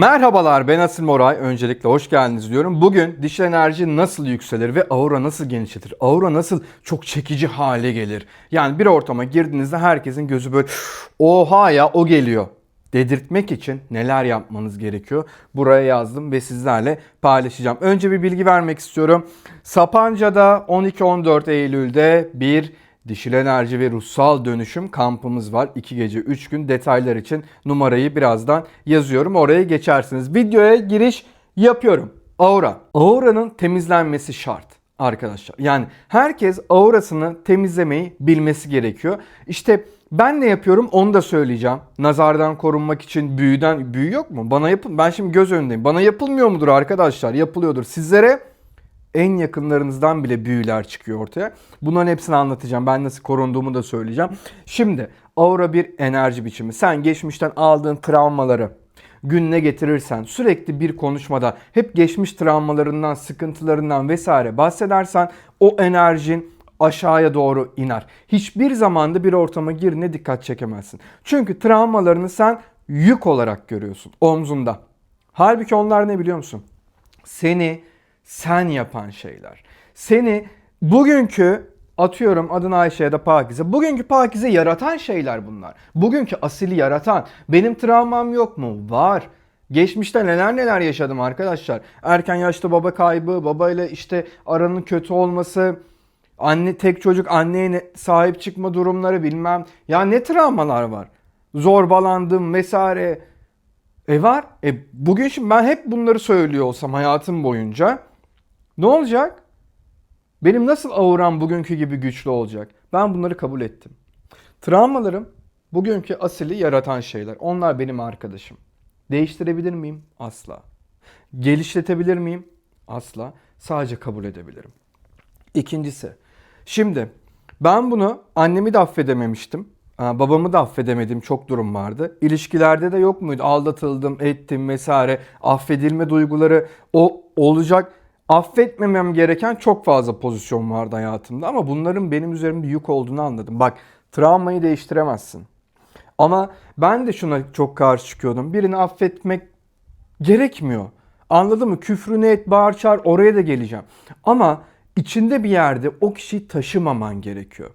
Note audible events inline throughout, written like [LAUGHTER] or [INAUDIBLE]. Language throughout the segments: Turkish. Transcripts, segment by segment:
Merhabalar ben Asil Moray. Öncelikle hoş geldiniz diyorum. Bugün dişil enerji nasıl yükselir ve aura nasıl genişletir? Aura nasıl çok çekici hale gelir? Yani bir ortama girdiğinizde herkesin gözü böyle oha ya o geliyor dedirtmek için neler yapmanız gerekiyor? Buraya yazdım ve sizlerle paylaşacağım. Önce bir bilgi vermek istiyorum. Sapanca'da 12-14 Eylül'de bir Dişil enerji ve ruhsal dönüşüm kampımız var. 2 gece 3 gün detaylar için numarayı birazdan yazıyorum. Oraya geçersiniz. Videoya giriş yapıyorum. Aura. Aura'nın temizlenmesi şart arkadaşlar. Yani herkes aurasını temizlemeyi bilmesi gerekiyor. İşte ben ne yapıyorum onu da söyleyeceğim. Nazardan korunmak için büyüden büyü yok mu? Bana yapın. Ben şimdi göz önündeyim. Bana yapılmıyor mudur arkadaşlar? Yapılıyordur. Sizlere en yakınlarınızdan bile büyüler çıkıyor ortaya. Bunların hepsini anlatacağım. Ben nasıl korunduğumu da söyleyeceğim. Şimdi aura bir enerji biçimi. Sen geçmişten aldığın travmaları gününe getirirsen, sürekli bir konuşmada hep geçmiş travmalarından, sıkıntılarından vesaire bahsedersen o enerjin aşağıya doğru iner. Hiçbir zamanda bir ortama girine dikkat çekemezsin. Çünkü travmalarını sen yük olarak görüyorsun omzunda. Halbuki onlar ne biliyor musun? Seni sen yapan şeyler. Seni bugünkü atıyorum adını Ayşe ya da Pakize. Bugünkü Pakize yaratan şeyler bunlar. Bugünkü asili yaratan. Benim travmam yok mu? Var. Geçmişte neler neler yaşadım arkadaşlar. Erken yaşta baba kaybı, babayla işte aranın kötü olması, anne tek çocuk anneye ne- sahip çıkma durumları bilmem. Ya ne travmalar var. Zorbalandım vesaire. E var. E bugün şimdi ben hep bunları söylüyor olsam hayatım boyunca ne olacak? Benim nasıl auram bugünkü gibi güçlü olacak? Ben bunları kabul ettim. Travmalarım bugünkü asili yaratan şeyler. Onlar benim arkadaşım. Değiştirebilir miyim? Asla. Geliştirebilir miyim? Asla. Sadece kabul edebilirim. İkincisi. Şimdi ben bunu annemi de affedememiştim. Babamı da affedemedim çok durum vardı. İlişkilerde de yok muydu? Aldatıldım, ettim vesaire. Affedilme duyguları o olacak. Affetmemem gereken çok fazla pozisyon vardı hayatımda ama bunların benim üzerimde yük olduğunu anladım. Bak travmayı değiştiremezsin. Ama ben de şuna çok karşı çıkıyordum. Birini affetmek gerekmiyor. Anladın mı? Küfrünü et, bağır çağır oraya da geleceğim. Ama içinde bir yerde o kişiyi taşımaman gerekiyor.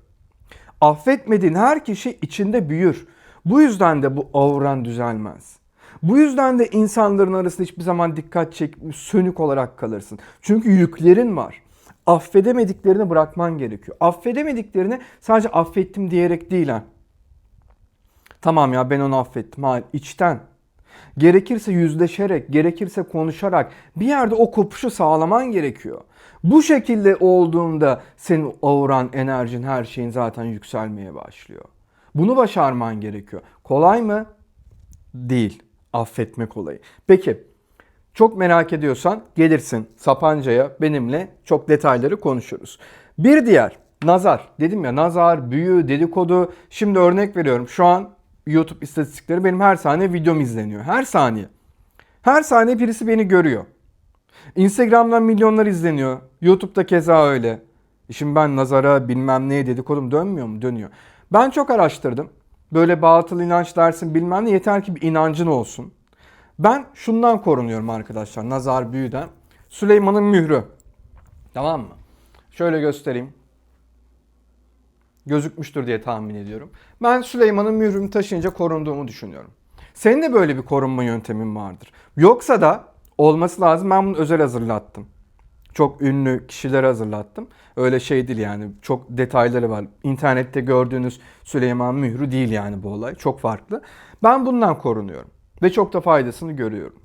Affetmediğin her kişi içinde büyür. Bu yüzden de bu auran düzelmez. Bu yüzden de insanların arasında hiçbir zaman dikkat çekmiş, sönük olarak kalırsın. Çünkü yüklerin var. Affedemediklerini bırakman gerekiyor. Affedemediklerini sadece affettim diyerek değil ha. Tamam ya ben onu affettim. Hayır içten. Gerekirse yüzleşerek, gerekirse konuşarak bir yerde o kopuşu sağlaman gerekiyor. Bu şekilde olduğunda senin auran, enerjin, her şeyin zaten yükselmeye başlıyor. Bunu başarman gerekiyor. Kolay mı? Değil. Affetme kolayı. Peki çok merak ediyorsan gelirsin Sapanca'ya benimle çok detayları konuşuruz. Bir diğer nazar. Dedim ya nazar, büyü, dedikodu. Şimdi örnek veriyorum. Şu an YouTube istatistikleri benim her saniye videom izleniyor. Her saniye. Her saniye birisi beni görüyor. Instagram'dan milyonlar izleniyor. YouTube'da keza öyle. E Şimdi ben nazara bilmem neye dedikodum dönmüyor mu? Dönüyor. Ben çok araştırdım. Böyle batıl inanç dersin bilmem ne yeter ki bir inancın olsun. Ben şundan korunuyorum arkadaşlar nazar büyüden. Süleyman'ın mührü. Tamam mı? Şöyle göstereyim. Gözükmüştür diye tahmin ediyorum. Ben Süleyman'ın mührünü taşıyınca korunduğumu düşünüyorum. Senin de böyle bir korunma yöntemin vardır. Yoksa da olması lazım. Ben bunu özel hazırlattım. Çok ünlü kişileri hazırlattım. Öyle şey değil yani. Çok detayları var. İnternette gördüğünüz Süleyman mührü değil yani bu olay. Çok farklı. Ben bundan korunuyorum. Ve çok da faydasını görüyorum.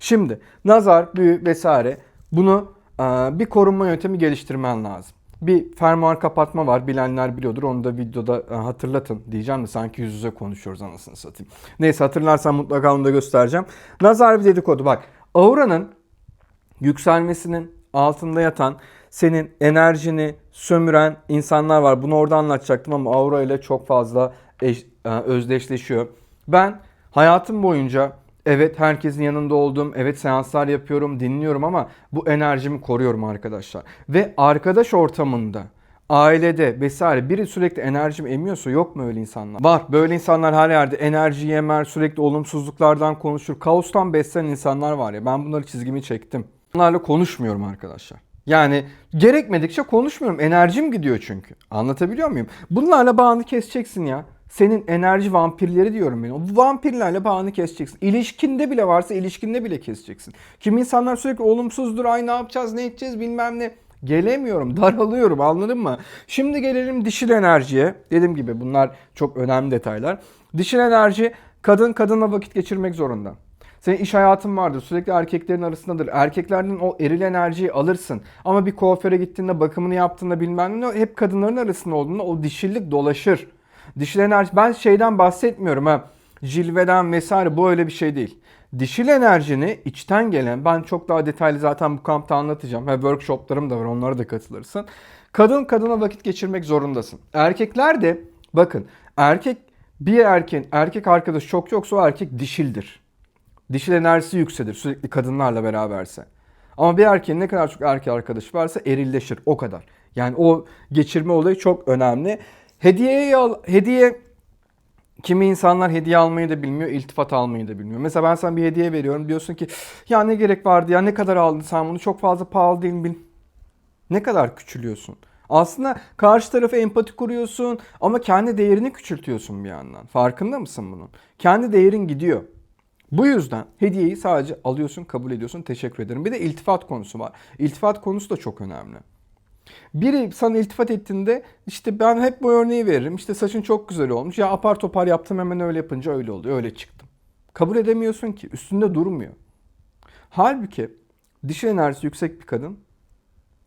Şimdi nazar, büyü vesaire bunu e, bir korunma yöntemi geliştirmen lazım. Bir fermuar kapatma var. Bilenler biliyordur. Onu da videoda e, hatırlatın diyeceğim de sanki yüz yüze konuşuyoruz anasını satayım. Neyse hatırlarsan mutlaka onu da göstereceğim. Nazar bir dedikodu. Bak auranın yükselmesinin altında yatan senin enerjini sömüren insanlar var. Bunu orada anlatacaktım ama aura ile çok fazla eş- e, özdeşleşiyor. Ben hayatım boyunca evet herkesin yanında oldum. Evet seanslar yapıyorum, dinliyorum ama bu enerjimi koruyorum arkadaşlar. Ve arkadaş ortamında ailede vesaire biri sürekli enerjimi emiyorsa yok mu öyle insanlar? Var. Böyle insanlar her yerde enerji yemer, sürekli olumsuzluklardan konuşur. Kaostan beslenen insanlar var ya. Ben bunları çizgimi çektim. Bunlarla konuşmuyorum arkadaşlar. Yani gerekmedikçe konuşmuyorum. Enerjim gidiyor çünkü. Anlatabiliyor muyum? Bunlarla bağını keseceksin ya. Senin enerji vampirleri diyorum ben. O vampirlerle bağını keseceksin. İlişkinde bile varsa ilişkinde bile keseceksin. Kim insanlar sürekli olumsuzdur. Ay ne yapacağız, ne edeceğiz bilmem ne. Gelemiyorum, daralıyorum anladın mı? Şimdi gelelim dişil enerjiye. Dediğim gibi bunlar çok önemli detaylar. Dişil enerji kadın kadınla vakit geçirmek zorunda. Senin iş hayatın vardır. Sürekli erkeklerin arasındadır. Erkeklerden o eril enerjiyi alırsın. Ama bir kuaföre gittiğinde, bakımını yaptığında bilmem ne hep kadınların arasında olduğunda o dişillik dolaşır. Dişil enerji ben şeyden bahsetmiyorum ha. Cilveden vesaire bu öyle bir şey değil. Dişil enerjini içten gelen ben çok daha detaylı zaten bu kampta anlatacağım. Ve workshoplarım da var onlara da katılırsın. Kadın kadına vakit geçirmek zorundasın. Erkekler de bakın erkek bir erkeğin erkek arkadaş çok yoksa o erkek dişildir. Dişil enerjisi yükselir sürekli kadınlarla beraberse. Ama bir erkeğin ne kadar çok erkek arkadaşı varsa erilleşir o kadar. Yani o geçirme olayı çok önemli. Hediyeyi al, hediye kimi insanlar hediye almayı da bilmiyor, iltifat almayı da bilmiyor. Mesela ben sana bir hediye veriyorum diyorsun ki ya ne gerek vardı ya ne kadar aldın sen bunu çok fazla pahalı değil mi bil. Ne kadar küçülüyorsun. Aslında karşı tarafa empati kuruyorsun ama kendi değerini küçültüyorsun bir yandan. Farkında mısın bunun? Kendi değerin gidiyor. Bu yüzden hediyeyi sadece alıyorsun, kabul ediyorsun, teşekkür ederim. Bir de iltifat konusu var. İltifat konusu da çok önemli. Biri sana iltifat ettiğinde işte ben hep bu örneği veririm. İşte saçın çok güzel olmuş. Ya apar topar yaptım hemen öyle yapınca öyle oldu. Öyle çıktım. Kabul edemiyorsun ki. Üstünde durmuyor. Halbuki dişil enerjisi yüksek bir kadın.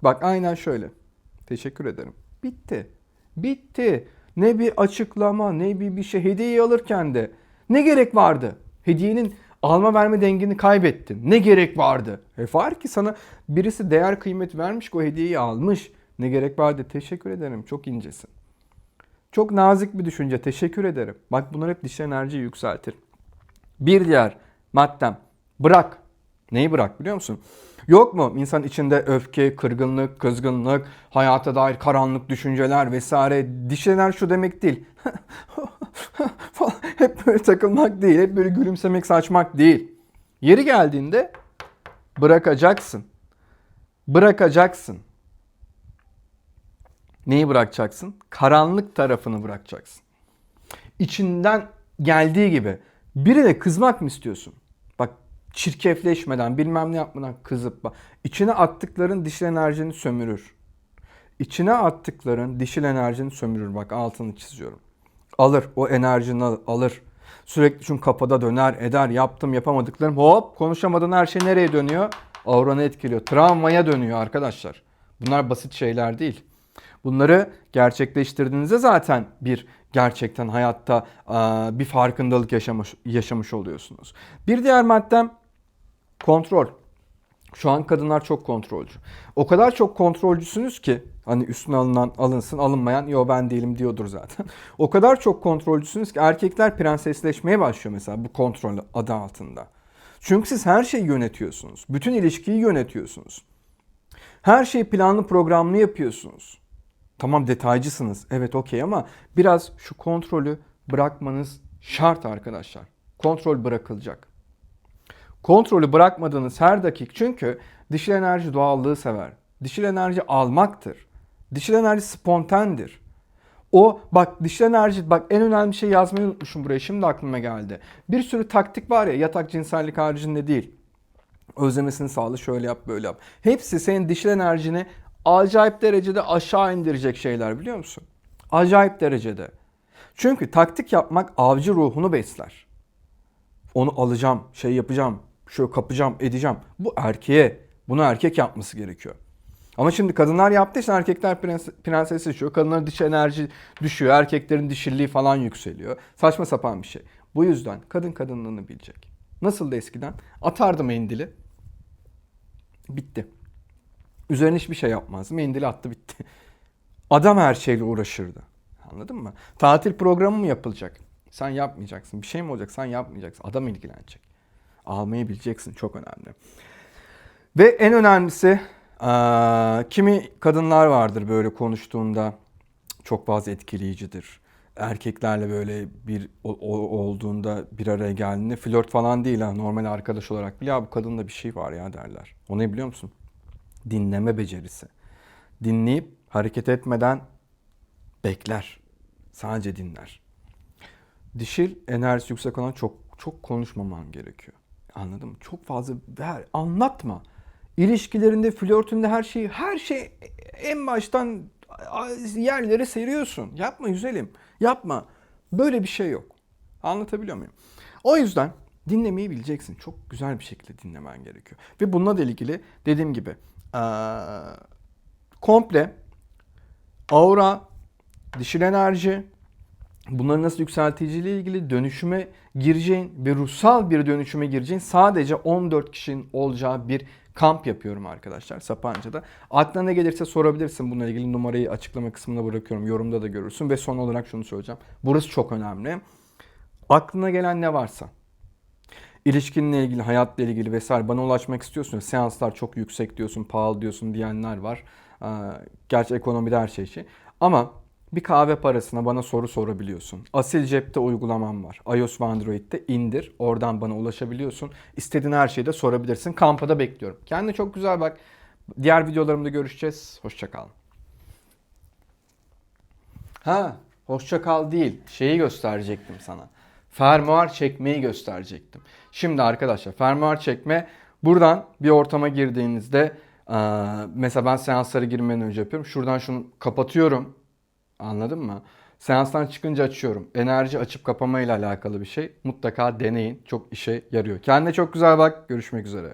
Bak aynen şöyle. Teşekkür ederim. Bitti. Bitti. Ne bir açıklama ne bir bir şey. Hediyeyi alırken de ne gerek vardı? Hediyenin alma verme dengini kaybettin. Ne gerek vardı? E var ki sana birisi değer kıymet vermiş o hediyeyi almış. Ne gerek vardı? Teşekkür ederim. Çok incesin. Çok nazik bir düşünce. Teşekkür ederim. Bak bunlar hep dişi enerjiyi yükseltir. Bir diğer maddem. Bırak. Neyi bırak biliyor musun? Yok mu insan içinde öfke, kırgınlık, kızgınlık, hayata dair karanlık düşünceler vesaire. Dişi şu demek değil. [LAUGHS] [LAUGHS] hep böyle takılmak değil. Hep böyle gülümsemek, saçmak değil. Yeri geldiğinde bırakacaksın. Bırakacaksın. Neyi bırakacaksın? Karanlık tarafını bırakacaksın. İçinden geldiği gibi birine kızmak mı istiyorsun? Bak çirkefleşmeden, bilmem ne yapmadan kızıp bak. İçine attıkların dişil enerjini sömürür. İçine attıkların dişil enerjini sömürür. Bak altını çiziyorum. Alır. O enerjini al- alır. Sürekli çünkü kafada döner, eder. Yaptım, yapamadıklarım. Hop konuşamadığın her şey nereye dönüyor? Auranı etkiliyor. Travmaya dönüyor arkadaşlar. Bunlar basit şeyler değil. Bunları gerçekleştirdiğinizde zaten bir gerçekten hayatta bir farkındalık yaşamış, yaşamış oluyorsunuz. Bir diğer maddem kontrol. Şu an kadınlar çok kontrolcü. O kadar çok kontrolcüsünüz ki hani üstüne alınan alınsın alınmayan yo ben değilim diyordur zaten. [LAUGHS] O kadar çok kontrolcüsünüz ki erkekler prensesleşmeye başlıyor mesela bu kontrol adı altında. Çünkü siz her şeyi yönetiyorsunuz. Bütün ilişkiyi yönetiyorsunuz. Her şeyi planlı programlı yapıyorsunuz. Tamam detaycısınız. Evet okey ama biraz şu kontrolü bırakmanız şart arkadaşlar. Kontrol bırakılacak. Kontrolü bırakmadığınız her dakika çünkü dişil enerji doğallığı sever. Dişil enerji almaktır. Dişil enerji spontandir. O bak dişil enerji bak en önemli şey yazmayı unutmuşum buraya şimdi aklıma geldi. Bir sürü taktik var ya yatak cinsellik haricinde değil. Özlemesini sağla şöyle yap böyle yap. Hepsi senin dişil enerjini acayip derecede aşağı indirecek şeyler biliyor musun? Acayip derecede. Çünkü taktik yapmak avcı ruhunu besler. Onu alacağım, şey yapacağım, şöyle kapacağım, edeceğim. Bu erkeğe, bunu erkek yapması gerekiyor. Ama şimdi kadınlar için erkekler prens- prensesleşiyor. Kadınların dişi enerji düşüyor. Erkeklerin dişilliği falan yükseliyor. Saçma sapan bir şey. Bu yüzden kadın kadınlığını bilecek. Nasıl da eskiden? Atardı mendili. Bitti. Üzerine hiçbir şey yapmaz. Mendili attı bitti. Adam her şeyle uğraşırdı. Anladın mı? Tatil programı mı yapılacak? Sen yapmayacaksın. Bir şey mi olacak? Sen yapmayacaksın. Adam ilgilenecek. Almayı bileceksin. Çok önemli. Ve en önemlisi kimi kadınlar vardır böyle konuştuğunda çok fazla etkileyicidir. Erkeklerle böyle bir o- olduğunda bir araya geldiğinde flört falan değil ha normal arkadaş olarak bile ya bu kadında bir şey var ya derler. O ne biliyor musun? Dinleme becerisi. Dinleyip hareket etmeden bekler. Sadece dinler. Dişil enerjisi yüksek olan çok çok konuşmaman gerekiyor. Anladın mı? Çok fazla ver, anlatma. İlişkilerinde, flörtünde her şeyi, her şey en baştan yerlere seriyorsun. Yapma güzelim. Yapma. Böyle bir şey yok. Anlatabiliyor muyum? O yüzden dinlemeyi bileceksin. Çok güzel bir şekilde dinlemen gerekiyor. Ve bununla da ilgili dediğim gibi komple aura, dişil enerji, bunları nasıl yükselteceğiyle ilgili dönüşüme gireceğin bir ruhsal bir dönüşüme gireceğin sadece 14 kişinin olacağı bir kamp yapıyorum arkadaşlar Sapanca'da. Aklına ne gelirse sorabilirsin bununla ilgili numarayı açıklama kısmına bırakıyorum. Yorumda da görürsün ve son olarak şunu söyleyeceğim. Burası çok önemli. Aklına gelen ne varsa ilişkinle ilgili, hayatla ilgili vesaire bana ulaşmak istiyorsun. Seanslar çok yüksek diyorsun, pahalı diyorsun diyenler var. Ee, Gerçi ekonomide her şey şey. Ama bir kahve parasına bana soru sorabiliyorsun. Asil cepte uygulamam var. iOS ve Android'de indir. Oradan bana ulaşabiliyorsun. İstediğin her şeyi de sorabilirsin. Kampa da bekliyorum. Kendine çok güzel bak. Diğer videolarımda görüşeceğiz. Hoşçakalın. Ha, hoşça kal değil. Şeyi gösterecektim sana. Fermuar çekmeyi gösterecektim. Şimdi arkadaşlar fermuar çekme buradan bir ortama girdiğinizde mesela ben seanslara girmeden önce yapıyorum. Şuradan şunu kapatıyorum. Anladın mı? Seanstan çıkınca açıyorum. Enerji açıp kapama ile alakalı bir şey. Mutlaka deneyin. Çok işe yarıyor. Kendine çok güzel bak. Görüşmek üzere.